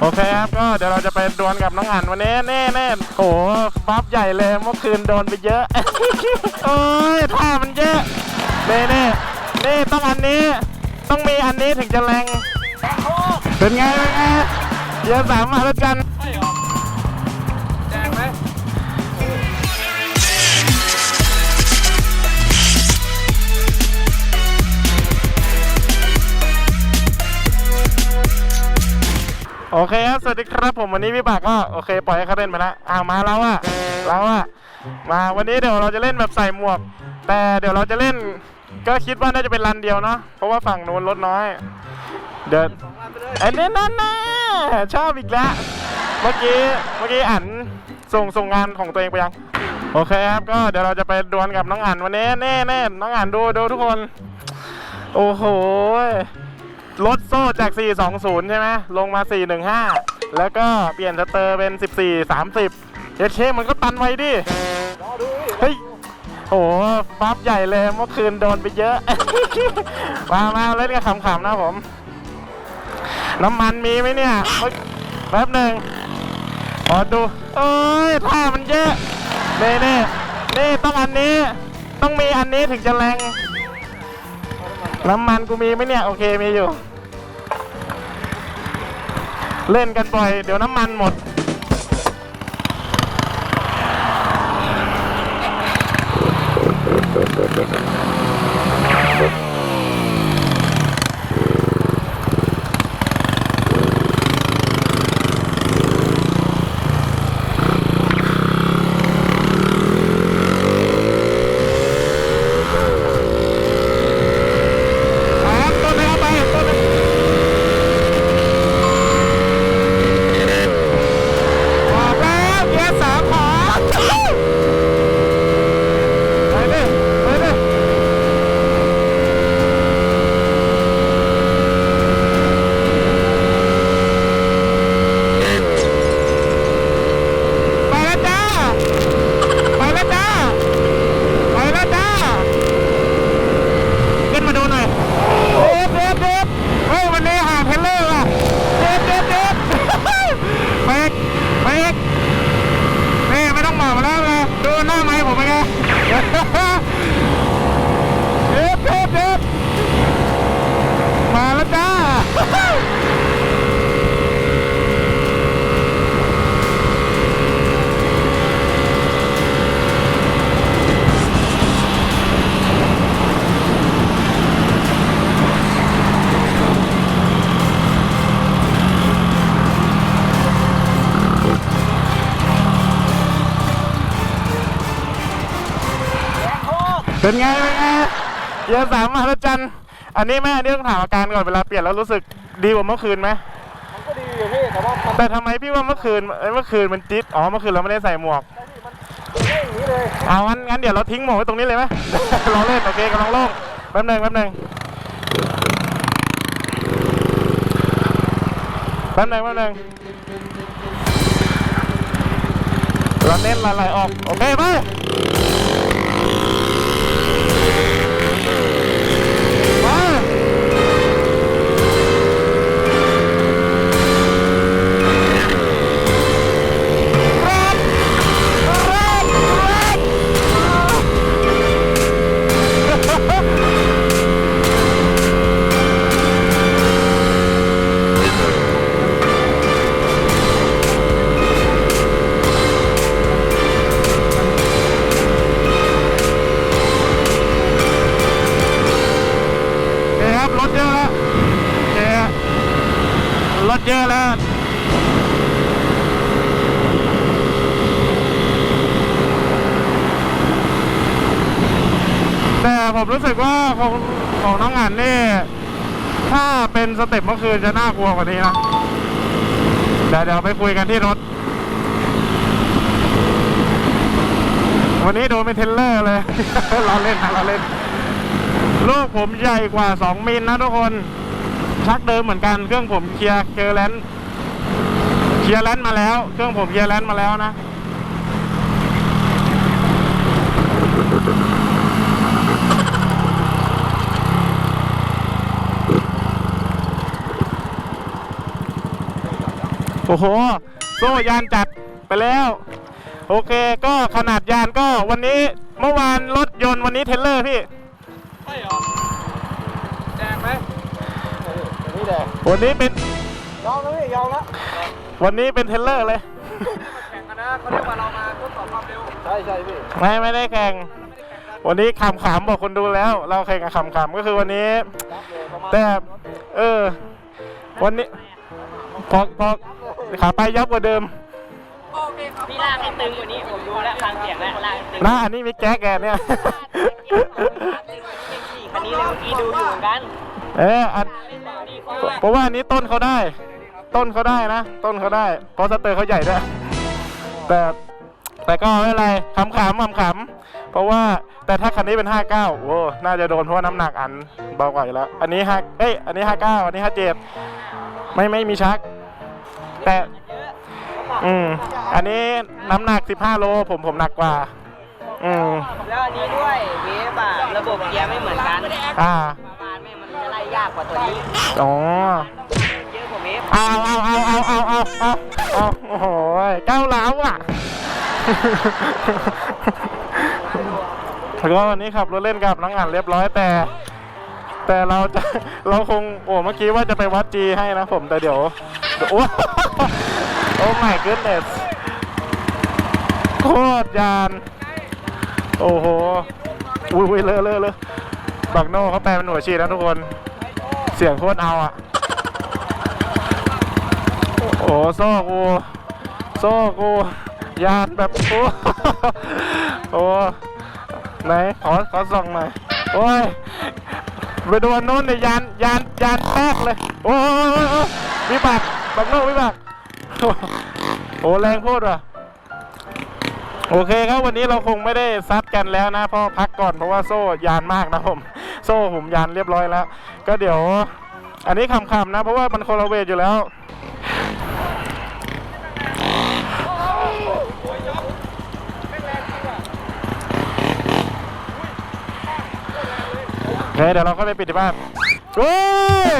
โอเคครับก็เดี๋ยวเราจะไปดวลกับน้องอันวันนี้แน่แน่โอ้โหฟับใหญ่เลยเมื่อคืนโดนไปเยอะ โอ้ยท่ามันเยอะเน่เน่เน่ต้องอันนี้ ต้องมีอันนี้ถึงจะแรงเป็นไงเป็นไงเดี๋ยวสามมาแล้วกัน โอเคครับสวัสดีครับผมวันนี้พี่ปากก็โอเคปล่อยให้เขาเล่นไปแล้วอ้ามาแล้วอะเราอะมาวันนี้เดี๋ยวเราจะเล่นแบบใส่หมวก แต่เดี๋ยวเราจะเล่นก็คิดว่าน่าจะเป็นรันเดียวเนาะเพราะว่าฝั่งนู้นรถน้อย เดินองอันไปเอ้นี่นั่นนะชอบอีกแล้วเมื่อกี้เมื่อกี้อันส่งส่งงานของตัวเองไปยังโอเคครับก็เดี๋ยวเราจะไปดวลกับน้องอันวันนี้แน่แน่น้องอันดูดูทุกคน โอ้โห ลดโซ่จาก 420 ใช่ไหมลงมา 415 แล้วก็เปลี่ยนสเตอร์เป็น 14 30เอชเชมันก็ตันไว้ดิ เฮ้ย โอ้โหบัฟใหญ่เลยเมื่อคืนโดนไปเยอะ มามาเล่นกันขำๆนะผม น้ำมันมีไหมเนี่ยเฮ้ยแป๊บหนึ่งขอดูเอ้ยท่ามันเยอะเน่เน่นี่ต้องอันนี้ ต้องมีอันนี้ถึงจะแรง น้ำมันกูมีไหมเนี่ย โอเคมีอยู่ เล่นกันบ่อย เดี๋ยวน้ำมันหมด ครับต้นเลยเอาไปต้นเลยบอกแล้วเกียร์สามขอไปดิไปดิไปแล้วจ้า ไปแล้วจ้า ไปแล้วจ้า ขึ้นมาดูหน่อยเด็บเด็บเด็บเฮ้ยวันนี้ห่างเทเลอร์ว่ะเด็บเด็บเด็บไปอีกไปอีกนี่ไม่ต้องบอกมาแล้วเลยดูหน้าไม้ผมไปไงเด็บเด็บเด็บมาแล้วจ้า เป็นไงเป็นไงเกียร์สามมาแล้วจันอันนี้แม่อันนี้ต้องถามอาการก่อนเวลาเปลี่ยนแล้วรู้สึกดีกว่าเมื่อคืนไหมมันก็ดีอยู่พี่แต่ว่ามันแต่ทำไมพี่ว่าเมื่อคืนเอ้ยเมื่อคืนมันจิ๊ดอ๋อเมื่อคืนเราไม่ได้ใส่หมวกมันเล่นอย่างนี้เลยเอางั้นงั้นเดี๋ยวเราทิ้งหมวกไว้ตรงนี้เลยไหม เราเล่นโอเคกำลังโล่งแป๊บหนึงแป๊บหนึงแป๊บหนึงแป๊บหนึงเราเน้นไหลๆออกโอเคไปม เยอะแล้วแต่ผมรู้สึกว่าของของน้องอันนี่ถ้าเป็นสเต็ปเมื่อคืนจะน่ากลัวกว่านี้นะเดี๋ยวเดี๋ยวไปคุยกันที่รถ วันนี้โดนเป็นเทรลเลอร์เลยเราเล่นนะเราเล่น ลูกผมใหญ่กว่า 2มิลนะทุกคน ชักเดิมเหมือนกันเครื่องผมเคลียร์เคลียร์แลนด์เคลียร์แลนด์มาแล้ว เครื่องผมเคลียร์แลนด์มาแล้วนะโอ้โห โซ่ยานจัดไปแล้ว โอเค ก็ขนาดยานก็วันนี้เมื่อวานรถยนต์วันนี้เทเลอร์พี่ ใช่เหรอแดงไหมเอออันนี้ แดงวันนี้เป็นยอมแล้วพี่ยอมแล้ววันนี้เป็นเทรลเลอร์เลยแข่งกันนะเขาเรียกว่าเรามาทดสอบความเร็วใช่ใช่พี่ไม่ไม่ได้แข่ง วันนี้ขำขำๆบอกคนดูแล้ว เราแข่งกับขำขำๆก็คือวันนี้รับเลยประมาณแต่เออ วันนี้พอพอขาไปยับกว่าเดิมพี่ลากให้ตึงกว่านี้ผมดูแล้วฟังเสียงแล้วลากให้ตึงนะอันนี้มีแก๊กแกเนี่ยคันนี้เลยเมื่อกี้ดูอยู่เหมือนกัน เอออันเพราะว่าอันนี้ต้นเขาได้ ต้นเขาได้นะ ต้นเขาได้ เพราะสเตอร์เขาใหญ่ด้วยแต่แต่ก็ไม่เป็นไรขำขำขำขำๆเพราะว่าแต่ถ้าคันนี้เป็น 59 โว้น่าจะโดนเพราะว่าน้ำหนักอันเบากว่าอยู่แล้ว อันนี้ห้าเอ้ย อันนี้ 59 อันนี้ 57 ไม่ไม่มีชัก แต่ อืม อันนี้น้ำหนัก 15 โล ผมผมหนักกว่า อืม แล้วอันนี้ด้วยเวฟอะระบบเกียร์ไม่เหมือนกัน อ่า ยากกว่าตัวนี้อ๋อเยอะกว่าเวฟเอาเอาเอาเอาเอาเอาเอาเอาโอ้โหเก้าวร้าวอะแล้วก็วันนี้ขับรถเล่นกับน้องอ่านเรียบร้อยแต่ แต่เราจะเราคงโอ้เมื่อกี้ว่าจะไปวัดจีให้นะผมแต่เดี๋ยวโอ้โอ้ my goodness โคตรยาน โอ้โห อุ้ยอุ้ยเลอะเลอะเลอะบักโน่เขาแปลเป็นหน่วยชีนะทุกคน เสียงโคตรเอาอะ โอ้โซ่กู โซ่กู ยานแบบโอ้โอ้ไหนขอขอส่องหน่อยโอ้ยไปโดนโน้นเนี่ยยานยานยานแตกเลย โอ้โอ้โอ้ยวิบักบักโน่วิบักโอ้แรงโคตรว่ะโอเคครับวันนี้เราคงไม่ได้ซัดกันแล้วนะเพราะพักก่อนเพราะว่าโซ่ยานมากนะผม โซ่ผมยานเรียบร้อยแล้ว ก็เดี๋ยว อันนี้ขำๆนะ เพราะว่ามันโคลเวตอยู่แล้ว โอเค เดี๋ยวเราก็ไปปิดที่บ้านโอ้ย